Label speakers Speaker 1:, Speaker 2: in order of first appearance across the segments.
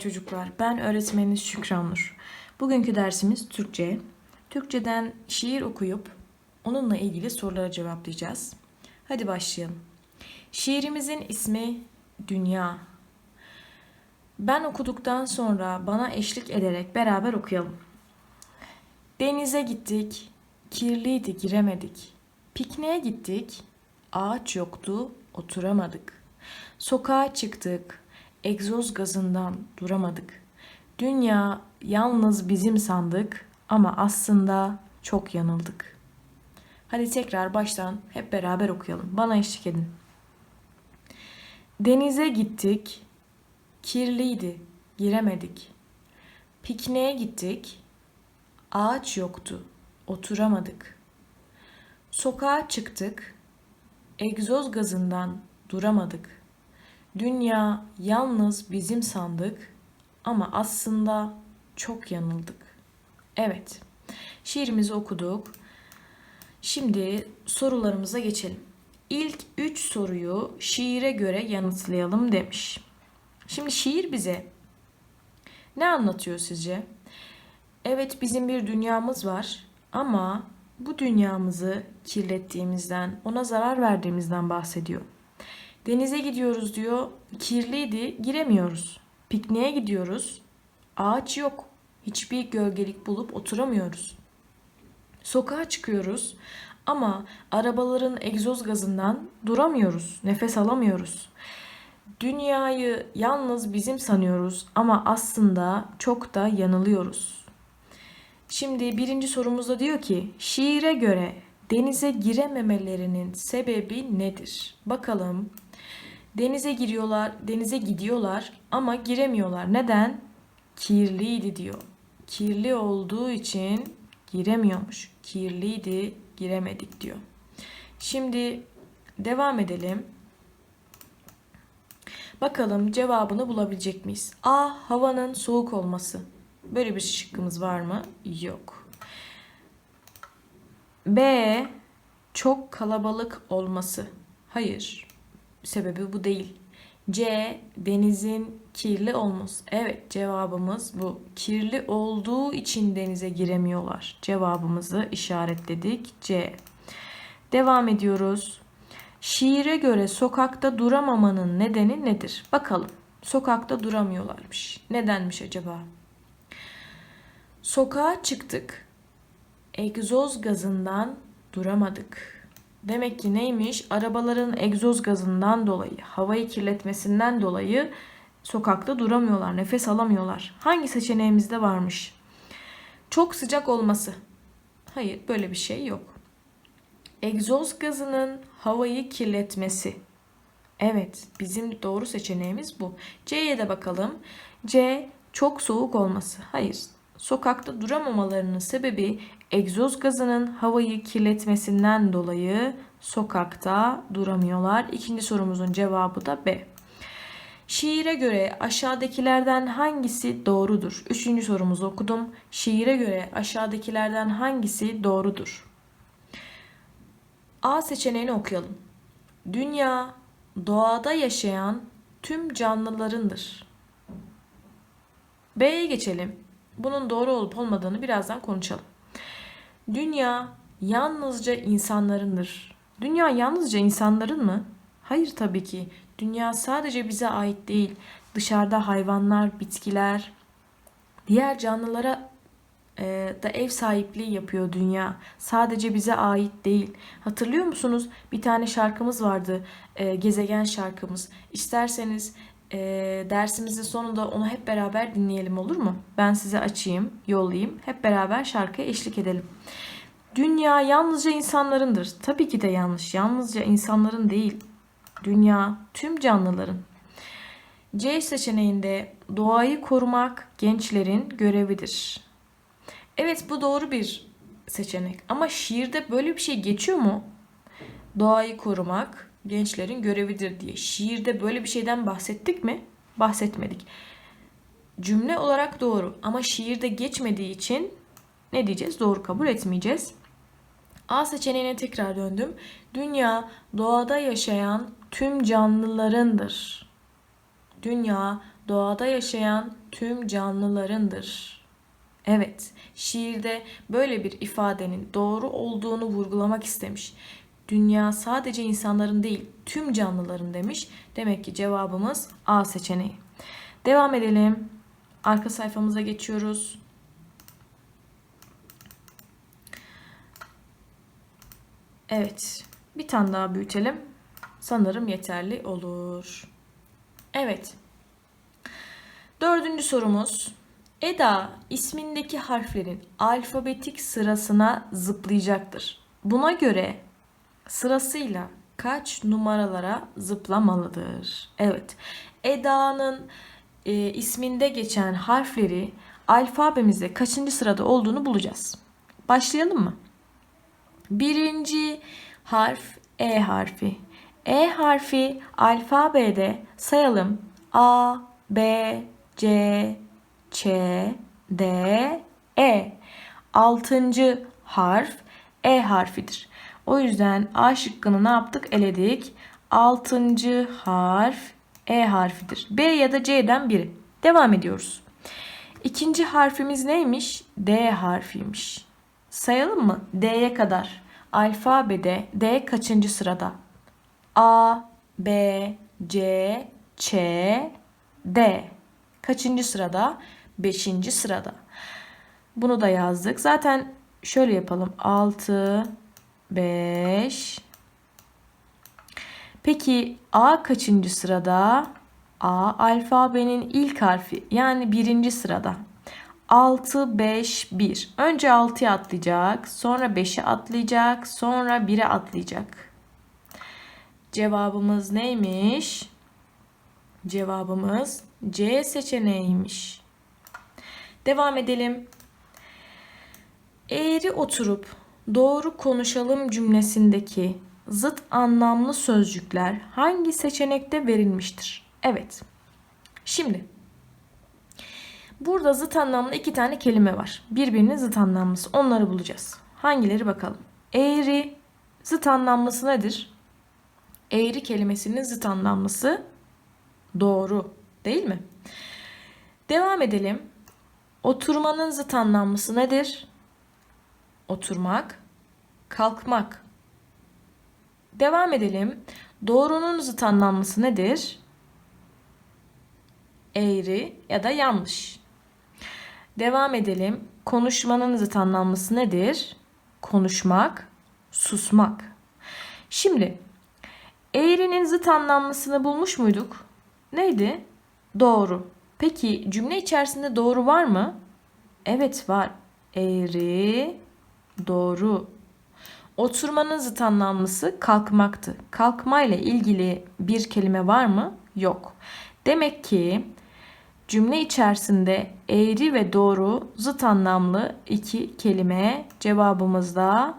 Speaker 1: Çocuklar, ben öğretmeniniz Şükran Nur. Bugünkü dersimiz Türkçe. Türkçeden şiir okuyup onunla ilgili sorulara cevaplayacağız. Hadi başlayalım. Şiirimizin ismi Dünya. Ben okuduktan sonra bana eşlik ederek beraber okuyalım. Denize gittik, kirliydi giremedik. Pikniğe gittik, ağaç yoktu, oturamadık. Sokağa çıktık, egzoz gazından duramadık. Dünya yalnız bizim sandık ama aslında çok yanıldık. Hadi tekrar baştan hep beraber okuyalım. Bana eşlik edin. Denize gittik, kirliydi, giremedik. Pikniğe gittik, ağaç yoktu, oturamadık. Sokağa çıktık, egzoz gazından duramadık. Dünya yalnız bizim sandık ama aslında çok yanıldık. Evet, şiirimizi okuduk. Şimdi sorularımıza geçelim. İlk üç soruyu şiire göre yanıtlayalım demiş. Şimdi şiir bize ne anlatıyor sizce? Evet bizim bir dünyamız var ama bu dünyamızı kirlettiğimizden, ona zarar verdiğimizden bahsediyor. Denize gidiyoruz diyor, kirliydi, giremiyoruz. Pikniğe gidiyoruz, ağaç yok, hiçbir gölgelik bulup oturamıyoruz. Sokağa çıkıyoruz ama arabaların egzoz gazından duramıyoruz, nefes alamıyoruz. Dünyayı yalnız bizim sanıyoruz ama aslında çok da yanılıyoruz. Şimdi birinci sorumuzda diyor ki şiire göre denize girememelerinin sebebi nedir? Bakalım. Denize giriyorlar, denize gidiyorlar ama giremiyorlar. Neden? Kirliydi diyor. Kirli olduğu için giremiyormuş. Kirliydi, giremedik diyor. Şimdi devam edelim. Bakalım cevabını bulabilecek miyiz? A. Havanın soğuk olması. Böyle bir şıkkımız var mı? Yok. B. Çok kalabalık olması. Hayır. Sebebi bu değil. C. Denizin kirli olması. Evet cevabımız bu. Kirli olduğu için denize giremiyorlar. Cevabımızı işaretledik. C. Devam ediyoruz. Şiire göre sokakta duramamanın nedeni nedir? Bakalım. Sokakta duramıyorlarmış. Nedenmiş acaba? Sokağa çıktık. Egzoz gazından duramadık. Demek ki neymiş? Arabaların egzoz gazından dolayı, havayı kirletmesinden dolayı sokakta duramıyorlar, nefes alamıyorlar. Hangi seçeneğimizde varmış? Çok sıcak olması. Hayır, böyle bir şey yok. Egzoz gazının havayı kirletmesi. Evet, bizim doğru seçeneğimiz bu. C'ye de bakalım. C çok soğuk olması. Hayır, sokakta duramamalarının sebebi egzoz gazının havayı kirletmesinden dolayı sokakta duramıyorlar. İkinci sorumuzun cevabı da B. Şiire göre aşağıdakilerden hangisi doğrudur? Üçüncü sorumuzu okudum. Şiire göre aşağıdakilerden hangisi doğrudur? A seçeneğini okuyalım. Dünya doğada yaşayan tüm canlılarındır. B'ye geçelim. Bunun doğru olup olmadığını birazdan konuşalım. Dünya yalnızca insanlarındır. Dünya yalnızca insanların mı? Hayır tabii ki. Dünya sadece bize ait değil. Dışarıda hayvanlar, bitkiler, diğer canlılara e, da ev sahipliği yapıyor dünya. Sadece bize ait değil. Hatırlıyor musunuz? Bir tane şarkımız vardı. E, gezegen şarkımız. İsterseniz e, dersimizin sonunda onu hep beraber dinleyelim olur mu? Ben size açayım, yollayayım. Hep beraber şarkıya eşlik edelim. Dünya yalnızca insanlarındır. Tabii ki de yanlış. Yalnızca insanların değil. Dünya tüm canlıların. C seçeneğinde doğayı korumak gençlerin görevidir. Evet bu doğru bir seçenek ama şiirde böyle bir şey geçiyor mu? Doğayı korumak gençlerin görevidir diye. Şiirde böyle bir şeyden bahsettik mi? Bahsetmedik. Cümle olarak doğru ama şiirde geçmediği için ne diyeceğiz? Doğru kabul etmeyeceğiz. A seçeneğine tekrar döndüm. Dünya doğada yaşayan tüm canlılarındır. Dünya doğada yaşayan tüm canlılarındır. Evet, şiirde böyle bir ifadenin doğru olduğunu vurgulamak istemiş. Dünya sadece insanların değil, tüm canlıların demiş. Demek ki cevabımız A seçeneği. Devam edelim. Arka sayfamıza geçiyoruz. Evet. Bir tane daha büyütelim. Sanırım yeterli olur. Evet. Dördüncü sorumuz. Eda ismindeki harflerin alfabetik sırasına zıplayacaktır. Buna göre sırasıyla kaç numaralara zıplamalıdır? Evet. Eda'nın e, isminde geçen harfleri alfabemizde kaçıncı sırada olduğunu bulacağız. Başlayalım mı? Birinci harf E harfi. E harfi alfabede sayalım. A, B, C, Ç, D, E. Altıncı harf E harfidir. O yüzden A şıkkını ne yaptık? Eledik. Altıncı harf E harfidir. B ya da C'den biri. Devam ediyoruz. İkinci harfimiz neymiş? D harfiymiş. Sayalım mı? D'ye kadar. Alfabede D kaçıncı sırada? A, B, C, Ç, D. Kaçıncı sırada? Beşinci sırada. Bunu da yazdık. Zaten şöyle yapalım. 6, 5. Peki A kaçıncı sırada? A alfabenin ilk harfi yani birinci sırada. 6, 5, 1. Önce 6'ya atlayacak, sonra 5'e atlayacak, sonra 1'e atlayacak. Cevabımız neymiş? Cevabımız C seçeneğiymiş. Devam edelim. Eğri oturup doğru konuşalım cümlesindeki zıt anlamlı sözcükler hangi seçenekte verilmiştir? Evet. Şimdi burada zıt anlamlı iki tane kelime var. Birbirinin zıt anlamlısı. Onları bulacağız. Hangileri bakalım. Eğri zıt anlamlısı nedir? Eğri kelimesinin zıt anlamlısı doğru değil mi? Devam edelim. Oturmanın zıt anlamlısı nedir? Oturmak, kalkmak. Devam edelim. Doğrunun zıt anlamlısı nedir? Eğri ya da yanlış. Devam edelim. Konuşmanın zıt anlamlısı nedir? Konuşmak, susmak. Şimdi eğrinin zıt anlamlısını bulmuş muyduk? Neydi? Doğru. Peki cümle içerisinde doğru var mı? Evet var. Eğri, doğru. Oturmanın zıt anlamlısı kalkmaktı. Kalkma ile ilgili bir kelime var mı? Yok. Demek ki cümle içerisinde eğri ve doğru zıt anlamlı iki kelime cevabımızda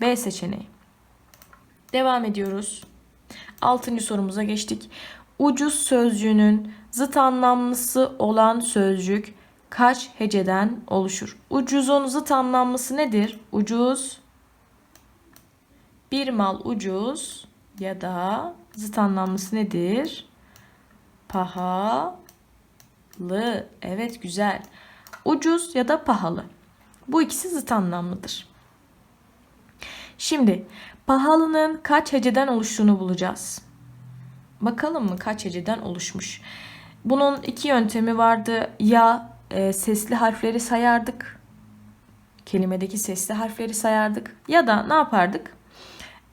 Speaker 1: B seçeneği. Devam ediyoruz. Altıncı sorumuza geçtik. Ucuz sözcüğünün zıt anlamlısı olan sözcük kaç heceden oluşur? Ucuzun zıt anlamlısı nedir? Ucuz bir mal ucuz ya da zıt anlamlısı nedir? Pahalı. Evet güzel. Ucuz ya da pahalı. Bu ikisi zıt anlamlıdır. Şimdi pahalının kaç heceden oluştuğunu bulacağız. Bakalım mı kaç heceden oluşmuş. Bunun iki yöntemi vardı. Ya e, sesli harfleri sayardık. Kelimedeki sesli harfleri sayardık. Ya da ne yapardık?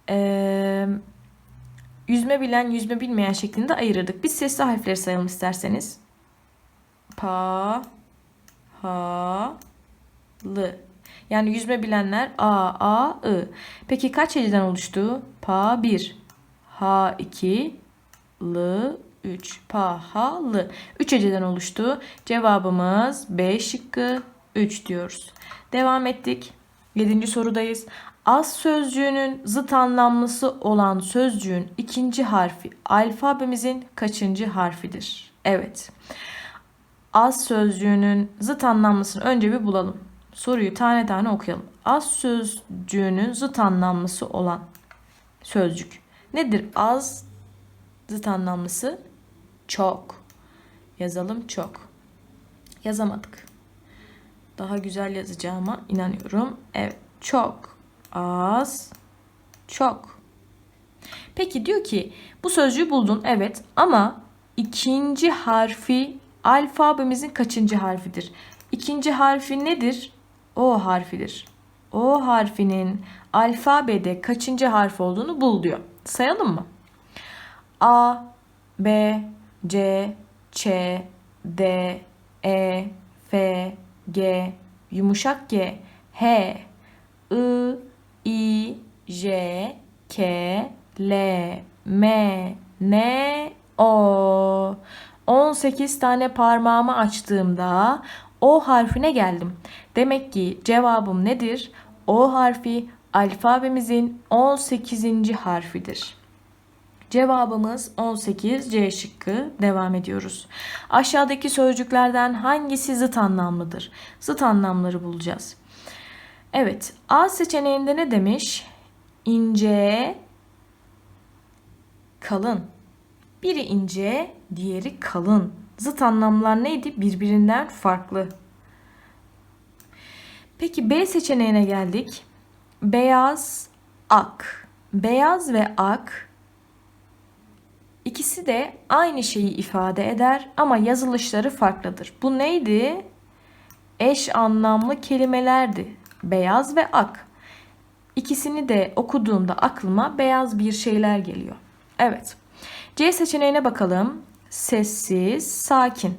Speaker 1: E, yüzme bilen, yüzme bilmeyen şeklinde ayırırdık. Biz sesli harfleri sayalım isterseniz. Pa, ha, lı. Yani yüzme bilenler A, A, I. Peki kaç heceden oluştu? Pa 1, Ha 2, L 3. Pahalı. 3 heceden oluştu. Cevabımız B şıkkı 3 diyoruz. Devam ettik. 7. sorudayız. Az sözcüğünün zıt anlamlısı olan sözcüğün ikinci harfi alfabemizin kaçıncı harfidir? Evet. Az sözcüğünün zıt anlamlısını önce bir bulalım. Soruyu tane tane okuyalım. Az sözcüğünün zıt anlamlısı olan sözcük. Nedir az zıt anlamlısı? Çok. yazalım çok. Yazamadık. Daha güzel yazacağıma inanıyorum. Evet, çok az çok. Peki diyor ki bu sözcüğü buldun evet ama ikinci harfi alfabemizin kaçıncı harfidir? İkinci harfi nedir? O harfidir. O harfinin alfabede kaçıncı harf olduğunu bul diyor. Sayalım mı? A, B, C, Ç, D, E, F, G, yumuşak G, H, I, I, J, K, L, M, N, O. 18 tane parmağımı açtığımda O harfine geldim. Demek ki cevabım nedir? O harfi alfabemizin 18. harfidir. Cevabımız 18 C şıkkı. Devam ediyoruz. Aşağıdaki sözcüklerden hangisi zıt anlamlıdır? Zıt anlamları bulacağız. Evet, A seçeneğinde ne demiş? İnce, kalın. Biri ince, diğeri kalın. Zıt anlamlar neydi? Birbirinden farklı. Peki B seçeneğine geldik. Beyaz, ak. Beyaz ve ak ikisi de aynı şeyi ifade eder ama yazılışları farklıdır. Bu neydi? Eş anlamlı kelimelerdi. Beyaz ve ak. İkisini de okuduğumda aklıma beyaz bir şeyler geliyor. Evet. C seçeneğine bakalım. Sessiz, sakin.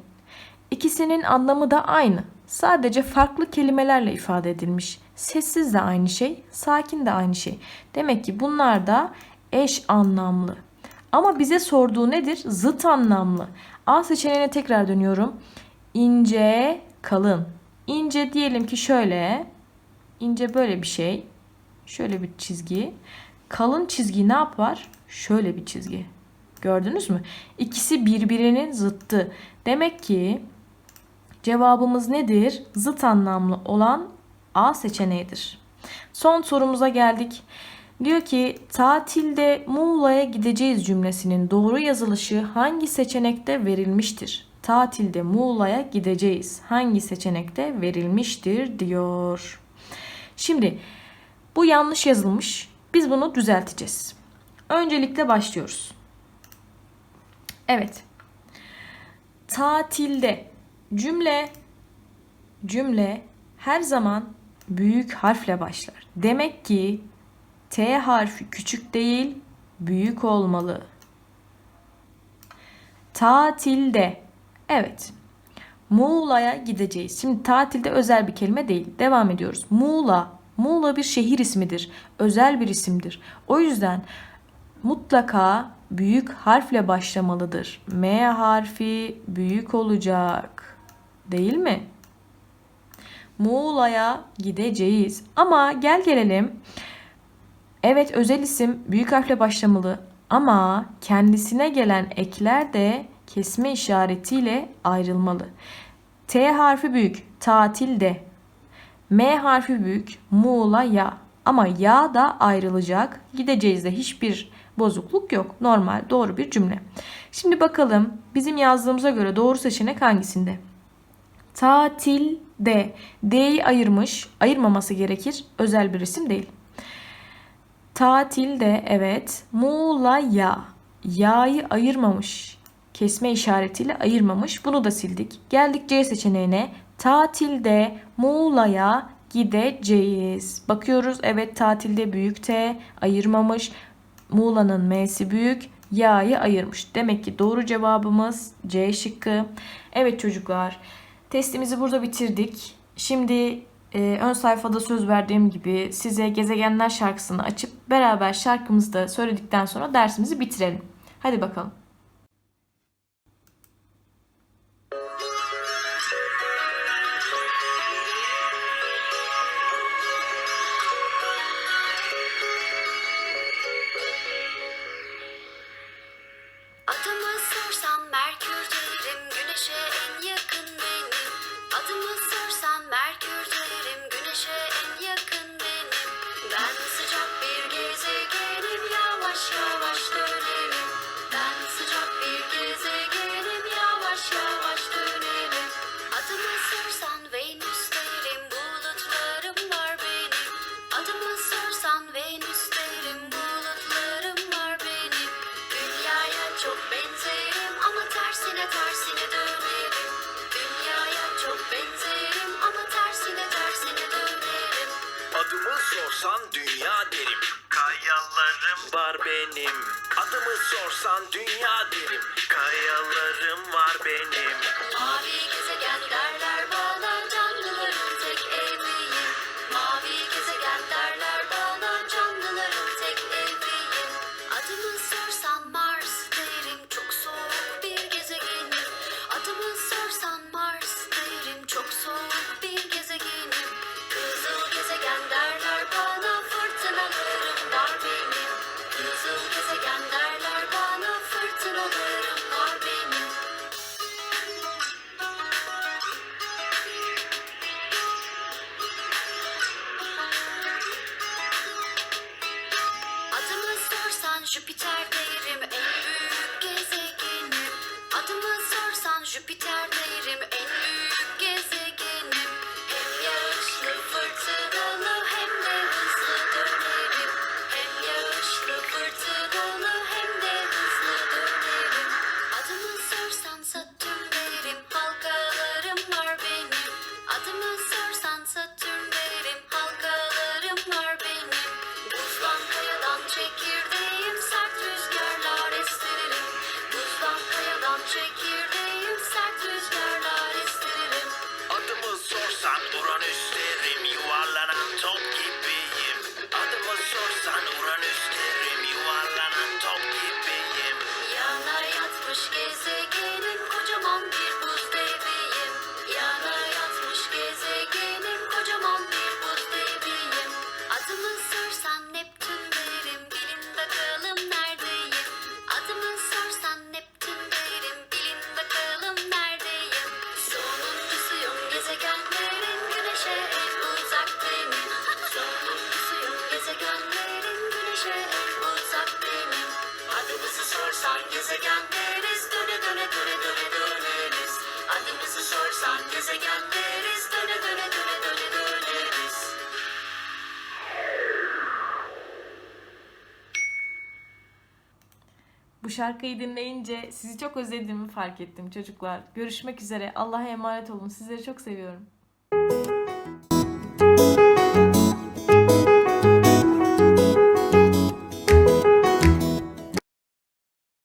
Speaker 1: İkisinin anlamı da aynı. Sadece farklı kelimelerle ifade edilmiş. Sessiz de aynı şey, sakin de aynı şey. Demek ki bunlar da eş anlamlı. Ama bize sorduğu nedir? Zıt anlamlı. A seçeneğine tekrar dönüyorum. İnce, kalın. İnce diyelim ki şöyle. İnce böyle bir şey. Şöyle bir çizgi. Kalın çizgi ne yapar? Şöyle bir çizgi. Gördünüz mü? İkisi birbirinin zıttı. Demek ki cevabımız nedir? Zıt anlamlı olan A seçeneğidir. Son sorumuza geldik. Diyor ki tatilde Muğla'ya gideceğiz cümlesinin doğru yazılışı hangi seçenekte verilmiştir? Tatilde Muğla'ya gideceğiz. Hangi seçenekte verilmiştir diyor. Şimdi bu yanlış yazılmış. Biz bunu düzelteceğiz. Öncelikle başlıyoruz. Evet. Tatilde cümle cümle her zaman büyük harfle başlar. Demek ki T harfi küçük değil, büyük olmalı. Tatilde. Evet. Muğla'ya gideceğiz. Şimdi tatilde özel bir kelime değil. Devam ediyoruz. Muğla. Muğla bir şehir ismidir. Özel bir isimdir. O yüzden mutlaka büyük harfle başlamalıdır. M harfi büyük olacak. Değil mi? Muğla'ya gideceğiz. Ama gel gelelim. Evet özel isim büyük harfle başlamalı ama kendisine gelen ekler de kesme işaretiyle ayrılmalı. T harfi büyük tatilde. M harfi büyük Muğla ya. Ama ya da ayrılacak. Gideceğiz de hiçbir bozukluk yok. Normal doğru bir cümle. Şimdi bakalım bizim yazdığımıza göre doğru seçenek hangisinde? Tatilde. D'yi ayırmış. Ayırmaması gerekir. Özel bir isim değil. Tatilde evet. Muğla'ya. Ya'yı ayırmamış. Kesme işaretiyle ayırmamış. Bunu da sildik. Geldik C seçeneğine. Tatilde Muğla'ya gideceğiz. Bakıyoruz evet tatilde büyük T ayırmamış. Muğla'nın M'si büyük. Ya'yı ayırmış. Demek ki doğru cevabımız C şıkkı. Evet çocuklar. Testimizi burada bitirdik. Şimdi e, ön sayfada söz verdiğim gibi size Gezegenler şarkısını açıp beraber şarkımızı da söyledikten sonra dersimizi bitirelim. Hadi bakalım.
Speaker 2: sorsan
Speaker 3: dünya derim. Kayalarım var benim. Adımı sorsan dünya
Speaker 1: Bu şarkıyı dinleyince sizi çok özlediğimi fark ettim çocuklar. Görüşmek üzere. Allah'a emanet olun. Sizleri çok seviyorum.